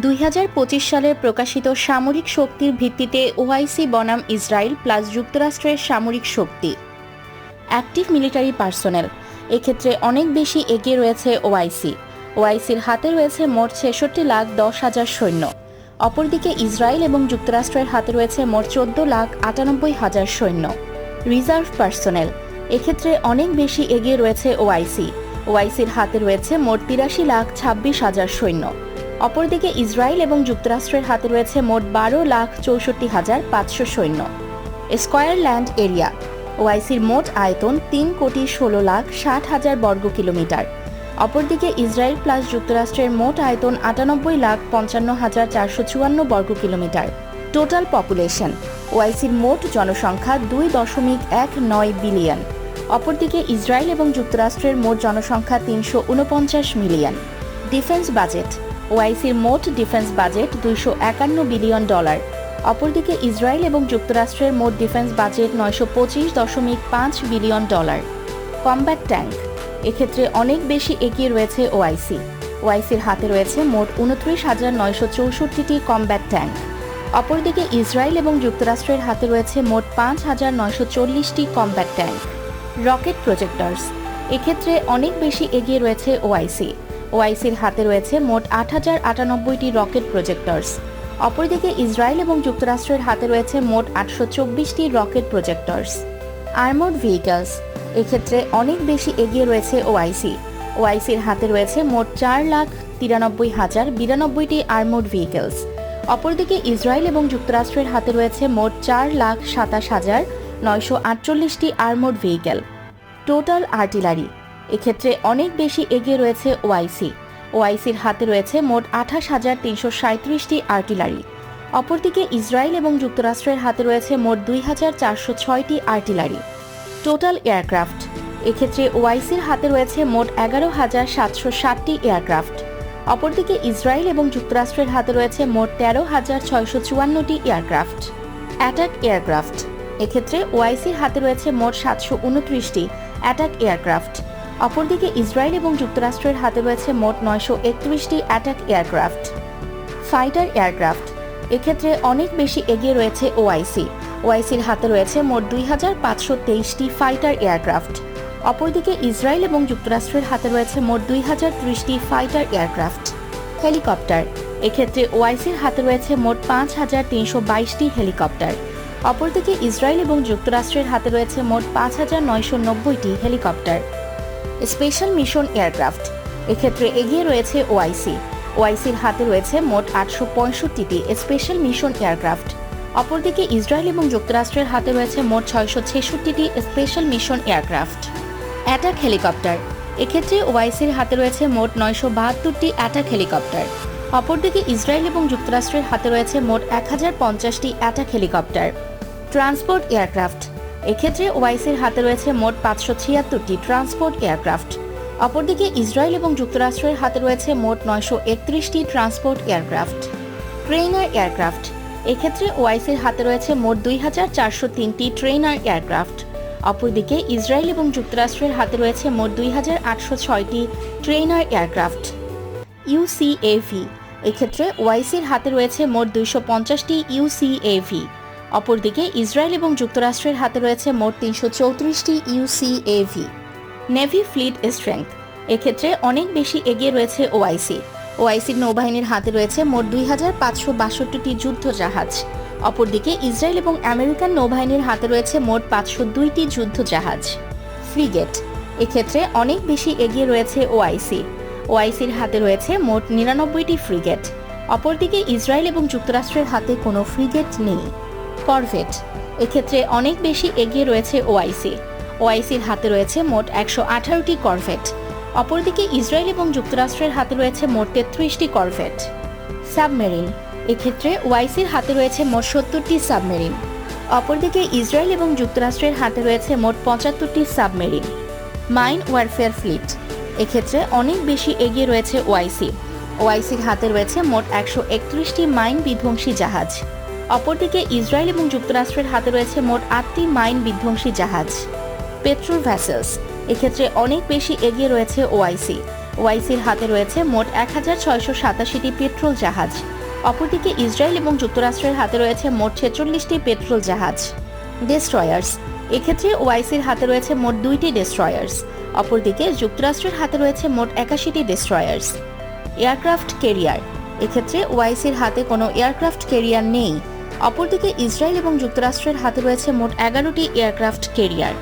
দুই হাজার পঁচিশ সালে প্রকাশিত সামরিক শক্তির ভিত্তিতে ওআইসি বনাম ইসরায়েল প্লাস যুক্তরাষ্ট্রের সামরিক শক্তি। Active military personnel. এক্ষেত্রে অনেক বেশি এগিয়ে রয়েছে ওআইসি। ওআইসির হাতে রয়েছে মোট ছেষট্টি লাখ দশ হাজার সৈন্য। অপরদিকে ইসরায়েল এবং যুক্তরাষ্ট্রের হাতে রয়েছে মোট চোদ্দ লাখ আটানব্বই হাজার সৈন্য। Reserve personnel. এক্ষেত্রে অনেক বেশি এগিয়ে রয়েছে ওআইসি। ওআইসির হাতে রয়েছে মোট তিরাশি লাখ ছাব্বিশ হাজার সৈন্য। অপরদিকে ইসরায়েল এবং যুক্তরাষ্ট্রের হাতে রয়েছে মোট বারো লাখ চৌষট্টি হাজার পাঁচশো সৈন্য। স্কয়ার ল্যান্ড এরিয়া, ওআইসির মোট আয়তন তিন কোটি ষোলো লাখ ষাট হাজার বর্গ কিলোমিটার। অপরদিকে ইসরায়েল প্লাস যুক্তরাষ্ট্রের মোট আয়তন আটানব্বই লাখ পঞ্চান্ন হাজার চারশো চুয়ান্ন বর্গ কিলোমিটার। টোটাল পপুলেশন, ওআইসির মোট জনসংখ্যা দুই দশমিক এক নয় বিলিয়ন। অপরদিকে ইসরায়েল এবং যুক্তরাষ্ট্রের মোট জনসংখ্যা তিনশো উনপঞ্চাশ মিলিয়ন। ডিফেন্স বাজেট ওআইসির মোট ডিফেন্স বাজেট দুইশো একান্ন বিলিয়ন ডলার। অপরদিকে ইসরায়েল এবং যুক্তরাষ্ট্রের মোট ডিফেন্স বাজেট নয়শো পঁচিশ দশমিক পাঁচ বিলিয়ন ডলার। Combat tank. এক্ষেত্রে অনেক বেশি এগিয়ে রয়েছে ওআইসি। ওআইসির হাতে রয়েছে মোট উনত্রিশ হাজার নয়শো চৌষট্টিটি কমব্যাট ট্যাঙ্ক। অপরদিকে ইসরায়েল এবং যুক্তরাষ্ট্রের হাতে রয়েছে মোট পাঁচ হাজার নয়শো চল্লিশটি কমব্যাট ট্যাঙ্ক। Rocket projectors. এক্ষেত্রে অনেক বেশি এগিয়ে রয়েছে ওআইসি। ওআইসির হাতে রয়েছে মোট আট হাজার আটানব্বইটি রকেট প্রজেক্টরস। অপরদিকে ইসরায়েল এবং যুক্তরাষ্ট্রের হাতে রয়েছে মোট আটশো চব্বিশটি রকেট প্রজেক্টরস। আর্মোড ভেহিকলস, এক্ষেত্রে অনেক বেশি এগিয়ে রয়েছে ওআইসি। ওআইসির হাতে রয়েছে মোট চার লাখ তিরানব্বই হাজার বিরানব্বইটি আর্মোড ভেহিকলস। অপরদিকে ইসরায়েল এবং যুক্তরাষ্ট্রের হাতে রয়েছে মোট চার লাখ সাতাশ হাজার নয়শো আটচল্লিশটি আর্মোড ভেহিকেল। টোটাল আর্টিলারি এক্ষেত্রে অনেক বেশি এগিয়ে রয়েছে ওআইসি ওআইসির হাতে রয়েছে মোট আঠাশ হাজার তিনশো সাঁত্রিশটি আর্টিলারি। অপরদিকে ইসরায়েল এবং যুক্তরাষ্ট্রের হাতে রয়েছে মোট দুই হাজার চারশো ছয়টি আর্টিলারি। Total aircraft. এক্ষেত্রে ওআইসির হাতে রয়েছে মোট এগারো হাজার সাতশো ষাটটি এয়ারক্রাফট। অপরদিকে ইসরায়েল এবং যুক্তরাষ্ট্রের হাতে রয়েছে মোট তেরো হাজার ছয়শো চুয়ান্নটি এয়ারক্রাফট। Attack aircraft. এক্ষেত্রে ওআইসির হাতে রয়েছে মোট সাতশো উনত্রিশটি অ্যাটাক এয়ারক্রাফট। অপরদিকে ইসরায়েল এবং যুক্তরাষ্ট্রের হাতে রয়েছে মোট নয়শো একত্রিশটি অ্যাটাক এয়ারক্রাফট ফাইটার এয়ারক্রাফট এক্ষেত্রে অনেক বেশি এগিয়ে রয়েছে ওআইসি ওআইসির হাতে রয়েছে মোট দুই হাজার পাঁচশো তেইশটি ফাইটার এয়ারক্রাফট অপরদিকে ইসরায়েল এবং যুক্তরাষ্ট্রের হাতে রয়েছে মোট দুই হাজার ত্রিশটি ফাইটার এয়ারক্রাফট হেলিকপ্টার। এক্ষেত্রে ওআইসির হাতে রয়েছে মোট পাঁচ হাজার তিনশো বাইশটি হেলিকপ্টার। অপরদিকে ইসরায়েল এবং যুক্তরাষ্ট্রের হাতে রয়েছে মোট পাঁচ হাজার নয়শো নব্বইটি হেলিকপ্টার। Special mission aircraft. এক্ষেত্রে এগিয়ে রয়েছে ওআইসি। ওআইসির হাতে রয়েছে মোট আটশো পঁয়ষট্টিটি স্পেশাল মিশন এয়ারক্রাফট। অপরদিকে ইসরায়েল এবং যুক্তরাষ্ট্রের হাতে রয়েছে মোট ছয়শো ছেষট্টিটি special mission aircraft. Attack helicopter. এক্ষেত্রে ওআইসির হাতে রয়েছে মোট নয়শো বাহাত্তরটি অ্যাটাক হেলিকপ্টার। অপরদিকে ইসরায়েল এবং যুক্তরাষ্ট্রের হাতে রয়েছে মোট এক হাজার পঞ্চাশটি অ্যাটাক হেলিকপ্টার। Transport aircraft. এক্ষেত্রে ওআইসির হাতে রয়েছে মোট পাঁচশো ছিয়াত্তরটি ট্রান্সপোর্ট এয়ারক্রাফট। অপরদিকে ইসরায়েল এবং যুক্তরাষ্ট্রের হাতে রয়েছে মোট নয়শো একত্রিশটি ট্রান্সপোর্ট এয়ারক্রাফট। Trainer aircraft. এক্ষেত্রে ওআইসির হাতে রয়েছে মোট দুই হাজার চারশো তিনটি ট্রেইনার এয়ারক্রাফট। অপরদিকে ইসরায়েল এবং যুক্তরাষ্ট্রের হাতে রয়েছে মোট দুই হাজার আটশো ছয়টি ট্রেইনার এয়ারক্রাফট। ইউসিএভি এক্ষেত্রে ওআইসির হাতে রয়েছে মোট দুইশো পঞ্চাশটি ইউসিএভি অপরদিকে ইসরায়েল এবং যুক্তরাষ্ট্রের হাতে রয়েছে মোট তিনশো চৌত্রিশটি ইউসিএভি নেভি ফ্লিট স্ট্রেংথ। এক্ষেত্রে অনেক বেশি এগিয়ে রয়েছে ওআইসি। ওআইসির নৌবাহিনীর হাতে রয়েছে মোট দুই হাজার পাঁচশো বাষট্টিটি যুদ্ধ জাহাজ অপরদিকে ইসরায়েল এবং আমেরিকান নৌবাহিনীর হাতে রয়েছে মোট পাঁচশো দুইটি যুদ্ধ জাহাজ ফ্রিগেট। এক্ষেত্রে অনেক বেশি এগিয়ে রয়েছে ওআইসি। ওআইসির হাতে রয়েছে মোট নিরানব্বইটি ফ্রিগেট। অপরদিকে ইসরায়েল এবং যুক্তরাষ্ট্রের হাতে কোনো ফ্রিগেট নেই। করভেট এক্ষেত্রে অনেক বেশি এগিয়ে রয়েছে ওআইসি। ওআইসির হাতে রয়েছে মোট একশো আঠারোটি করভেট অপরদিকে ইসরায়েল এবং যুক্তরাষ্ট্রের হাতে রয়েছে মোট তেত্রিশটি করভেট সাবমেরিন। এক্ষেত্রে ওআইসির হাতে রয়েছে মোট সত্তরটি সাবমেরিন। অপরদিকে ইসরায়েল এবং যুক্তরাষ্ট্রের হাতে রয়েছে মোট পঁচাত্তরটি সাবমেরিন। Mine warfare fleet. এক্ষেত্রে অনেক বেশি এগিয়ে রয়েছে ওআইসি। ওআইসির হাতে রয়েছে মোট একশো একত্রিশটি মাইন বিধ্বংসী জাহাজ। অপরদিকে ইসরায়েল এবং যুক্তরাষ্ট্রের হাতে রয়েছে মোট আটটি মাইন বিধ্বংসী জাহাজ। Patrol vessels. এক্ষেত্রে অনেক বেশি এগিয়ে রয়েছে ওআইসি। ওয়াইসির হাতে রয়েছে মোট এক হাজার ছয়শো সাতাশিটি পেট্রোল জাহাজ। অপরদিকে ইসরায়েল এবং যুক্তরাষ্ট্রের হাতে রয়েছে মোট ছেচল্লিশটি পেট্রোল জাহাজ। ডেস্ট্রয়ার্স। এক্ষেত্রে ওয়াইসির হাতে রয়েছে মোট দুইটি ডেস্ট্রয়ার্স। অপরদিকে যুক্তরাষ্ট্রের হাতে রয়েছে মোট একাশিটি ডেস্ট্রয়ার্স। এয়ারক্রাফট কেরিয়ার এক্ষেত্রে ওয়াইসির হাতে কোনো এয়ারক্রাফট কেরিয়ার নেই। অপরদিকে ইসরায়েল এবং যুক্তরাষ্ট্রের হাতে রয়েছে মোট এগারোটি এয়ারক্রাফট কেরিয়ার